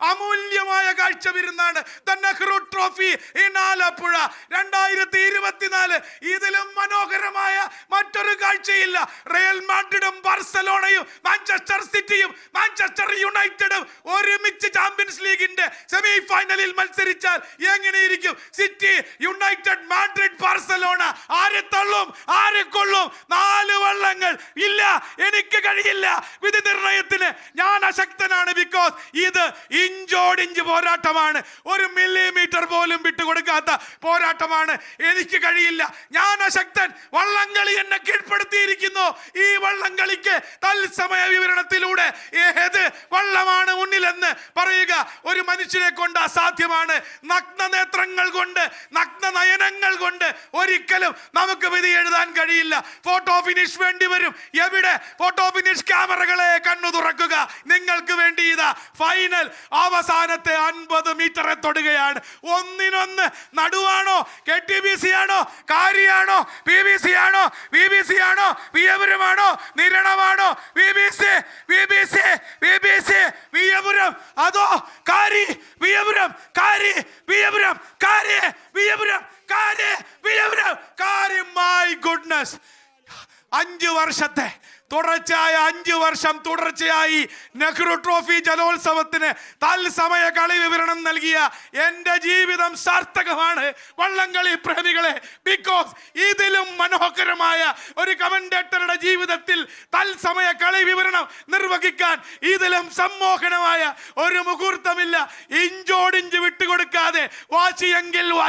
അമൂല്യമായ കാഴ്ച വിരുന്നാണ്. The Nehru trophy in Alappuzha. രണ്ടായിരത്തി ഇരുപത്തിനാല് ഇതിലും മനോഹരമായ മറ്റൊരു കാഴ്ചയില്ല. റയൽ മാഡ്രിഡും ബാർസലോണയും മാഞ്ചസ്റ്റർ സിറ്റിയും മാഞ്ചസ്റ്റർ യുണൈറ്റഡും ഒരുമിച്ച് ചാമ്പ്യൻസ് ലീഗിന്റെ സെമി ഫൈനലിൽ മത്സരിച്ചാൽ എങ്ങനെയിരിക്കും? സിറ്റി യുണൈറ്റഡ് മാഡ്രിഡ് ബാർസലോണ ആരെ തള്ളും ആരെ കൊള്ളും? നാല് വള്ളങ്ങൾ. ഇല്ല എനിക്ക് കഴിയില്ല. വിധി നിർണയത്തിന് ഞാൻ അശക്തനാണ് ബിക്കോസ് ഇത് ഇഞ്ചോടിഞ്ച് പോരാട്ടമാണ്. ഒരു മില്ലിമീറ്റർ പോലും വിട്ടുകൊടുക്കാത്ത പോരാട്ടമാണ്. എനിക്ക് കഴിയില്ല. ഞാൻ അശക്തൻ. വള്ളംകളി എന്നെ കീഴ്പ്പെടുത്തിയിരിക്കുന്നു. ഈ വള്ളംകളിക്ക് തത്സമയ വിവരണത്തിലൂടെ ഏത് വള്ളമാണ് മുന്നിലെന്ന് പറയുക ഒരു മനുഷ്യനെ കൊണ്ട് അസാധ്യമാണ്. നഗ്ന നേത്രങ്ങൾ കൊണ്ട് നഗ്ന നയനങ്ങൾ കൊണ്ട് ഒരിക്കലും നമുക്ക് വിധി എഴുതാൻ കഴിയില്ല. ഫോട്ടോ ഫിനിഷ് വേണ്ടി വരും. എവിടെ? ഫോട്ടോ ഫിനിഷ് ക്യാമറകളെ കണ്ണു തുറക്കുക. നിങ്ങൾക്ക് വേണ്ടി ഇതാ ഫൈനൽ അവസാനത്തെ അൻപത് മീറ്ററെ തൊടുകയാണ്. ഒന്നിനൊന്ന് നടുവാണോ? കെ ടി ബി സി ആണോ? കാര്യാണോ? പി ബി സി ആണോ? വി ബി സി ആണോ? വിയപുരമാണോ? നിരണമാണോ? V B C V B C V B C Veeyapuram. അതോ കാരി വിയപുരം. കാരി വിയപുരം. കാരി വിയപുരം. കാരി വിയപുരം. കാരി മൈ ഗുഡ്നസ് അഞ്ച് വർഷത്തെ തുടർച്ചയായ അഞ്ച് വർഷം തുടർച്ചയായി നെഹ്റു ട്രോഫി ജലോത്സവത്തിന് തത്സമയ കളി വിവരണം നൽകിയ എന്റെ ജീവിതം സാർത്ഥകമാണ്. വള്ളംകളി പ്രേമികളെ ബിക്കോസ് ഇതിലും മനോഹരമായ ഒരു കമൻഡേറ്ററുടെ ജീവിതത്തിൽ തത്സമയ കളി വിവരണം നിർവഹിക്കാൻ ഇതിലും സമ്മോഹനമായ ഒരു മുഹൂർത്തമില്ല. ഇഞ്ചോടിഞ്ച് വിട്ടുകൊടുക്കാതെ വാശിയെങ്കിൽ വാശി